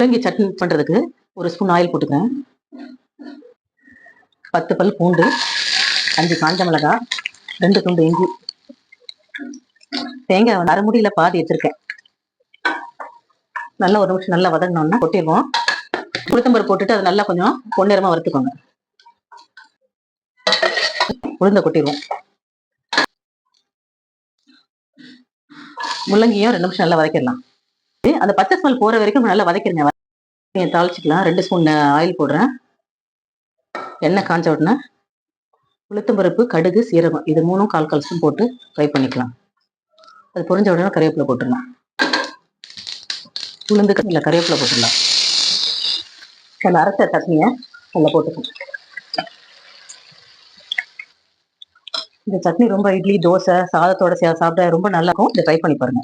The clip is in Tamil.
முள்ளங்கி சட்னி பண்றதுக்கு ஒரு ஸ்பூன் ஆயில் போட்டுக்கிறேன். பத்து பல் பூண்டு அஞ்சு காஞ்ச மிளகாய் ரெண்டு துண்டு இஞ்சி. தேங்காய் அரைமுடியில் பாதி எடுத்துருக்கேன். நல்லா ஒரு நிமிஷம் நல்லா வதங்கினோம்னா கொட்டிடுவோம் உளுத்தம்பருப்பு போட்டுட்டு அது நல்லா கொஞ்சம் பொன்னிறமாக வறுத்துக்கோங்க. உளுந்த கொட்டிடுவோம் முள்ளங்கியும் ரெண்டு நிமிஷம் நல்லா வதக்கிடலாம். அந்த பச்சை ஸ்மெல் போற வரைக்கும் நல்லா வதக்கிடுங்க தாளிச்சிக்கலாம். ரெண்டு ஸ்பூன் ஆயில் போடுறேன். எண்ணெய் காஞ்ச உடனே உளுத்தம்பருப்பு கடுகு சீரகம் இது மூணும் கால் கால் ஸ்பூன் போட்டு ஃப்ரை பண்ணிக்கலாம். அது பொரிஞ்ச உடனே கருவேப்பிலை போட்டுடலாம். உளுந்து இல்லை கருவேப்பிலை போட்டுடலாம். அந்த அரைச்ச சட்னியை அதில் போட்டுக்கணும் இந்த சட்னி ரொம்ப இட்லி தோசை சாதத்தோட சே- சாப்பிட ரொம்ப நல்லா இருக்கும். இதை ட்ரை பண்ணி பாருங்க.